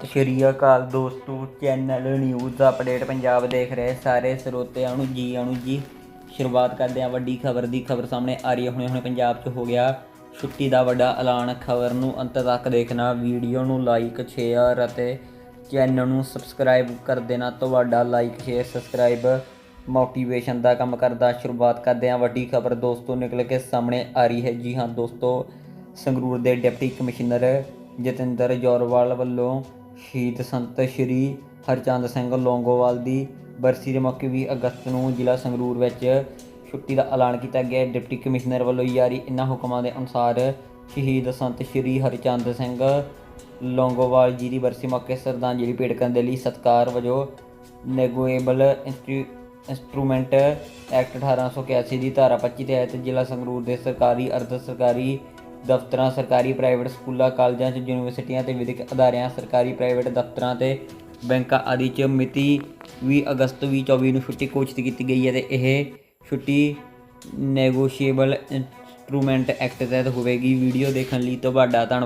ਸਤਿ ਸ਼੍ਰੀ ਅਕਾਲ ਦੋਸਤੋ channel news update Punjab ਦੇਖ ਰਹੇ ਸਾਰੇ ਸਰੋਤਿਆਂ ਨੂੰ ਜੀ ਆਣੂ ਜੀ। ਸ਼ੁਰੂਆਤ ਕਰਦੇ ਹਾਂ ਵੱਡੀ ਖਬਰ ਦੀ। ਖਬਰ ਸਾਹਮਣੇ ਆ ਰਹੀ ਹੈ। ਹੁਣੇ ਹੁਣੇ ਪੰਜਾਬ 'ਚ ਹੋ ਗਿਆ ਛੁੱਟੀ ਦਾ ਵੱਡਾ ਐਲਾਨ। ਖਬਰ ਨੂੰ ਅੰਤ ਤੱਕ ਦੇਖਣਾ, ਵੀਡੀਓ ਨੂੰ ਲਾਈਕ ਸ਼ੇਅਰ ਅਤੇ ਚੈਨਲ ਨੂੰ ਸਬਸਕ੍ਰਾਈਬ ਕਰ ਦੇਣਾ। ਤੁਹਾਡਾ ਲਾਈਕ ਸ਼ੇਅਰ ਸਬਸਕ੍ਰਾਈਬ ਮੋਟੀਵੇਸ਼ਨ ਦਾ ਕੰਮ ਕਰਦਾ। ਸ਼ੁਰੂਆਤ ਕਰਦੇ ਹਾਂ ਵੱਡੀ ਖਬਰ ਦੋਸਤੋ, ਨਿਕਲ ਕੇ ਸਾਹਮਣੇ ਆ ਰਹੀ ਹੈ। ਜੀ ਹਾਂ ਦੋਸਤੋ, ਸੰਗਰੂਰ ਦੇ ਡਿਪਟੀ ਕਮਿਸ਼ਨਰ ਜਤਿੰਦਰ ਜੋਰਵਾਲ ਵੱਲੋਂ ਸ਼ਹੀਦ ਸੰਤ ਸ਼੍ਰੀ ਹਰਚੰਦ ਸਿੰਘ ਲੌਂਗੋਵਾਲ ਦੀ ਬਰਸੀ ਦੇ ਮੌਕੇ 20 ਅਗਸਤ ਨੂੰ ਜ਼ਿਲ੍ਹਾ ਸੰਗਰੂਰ ਵਿੱਚ ਛੁੱਟੀ ਦਾ ਐਲਾਨ ਕੀਤਾ ਗਿਆ। ਡਿਪਟੀ ਕਮਿਸ਼ਨਰ ਵੱਲੋਂ ਜਾਰੀ ਇਨ੍ਹਾਂ ਹੁਕਮਾਂ ਦੇ ਅਨੁਸਾਰ ਸ਼ਹੀਦ ਸੰਤ ਸ਼੍ਰੀ ਹਰਚੰਦ ਸਿੰਘ ਲੌਂਗੋਵਾਲ ਜੀ ਦੀ ਬਰਸੀ ਮੌਕੇ ਸ਼ਰਧਾਂਜਲੀ ਭੇਟ ਕਰਨ ਦੇ ਲਈ ਸਤਿਕਾਰ ਵਜੋਂ ਨੈਗੋਏਬਲ ਇੰਸਟਰੂਮੈਂਟ ਐਕਟ 1881 ਦੀ ਧਾਰਾ 25 ਤਹਿਤ ਜ਼ਿਲ੍ਹਾ ਸੰਗਰੂਰ ਦੇ ਸਰਕਾਰੀ, ਅਰਧ ਸਰਕਾਰੀ ਦਫ਼ਤਰਾਂ, ਸਰਕਾਰੀ ਪ੍ਰਾਈਵੇਟ ਸਕੂਲਾਂ, ਕਾਲਜਾਂ 'ਚ, ਯੂਨੀਵਰਸਿਟੀਆਂ ਤੇ ਵਿਦਿਅਕ ਅਦਾਰਿਆਂ, ਸਰਕਾਰੀ ਪ੍ਰਾਈਵੇਟ ਦਫ਼ਤਰਾਂ ਤੇ ਬੈਂਕਾਂ ਆਦਿ 'ਚ ਮਿਤੀ 20 ਅਗਸਤ 2024 ਨੂੰ ਛੁੱਟੀ ਘੋਸ਼ਿਤ ਕੀਤੀ ਗਈ ਹੈ ਤੇ ਇਹ ਛੁੱਟੀ ਨੈਗੋਸ਼ੀਏਬਲ ਇੰਸਟਰੂਮੈਂਟ ਐਕਟ ਤਹਿਤ ਹੋਵੇਗੀ। ਵੀਡੀਓ ਦੇਖਣ ਲਈ ਤੁਹਾਡਾ ਧੰਨਵਾਦ।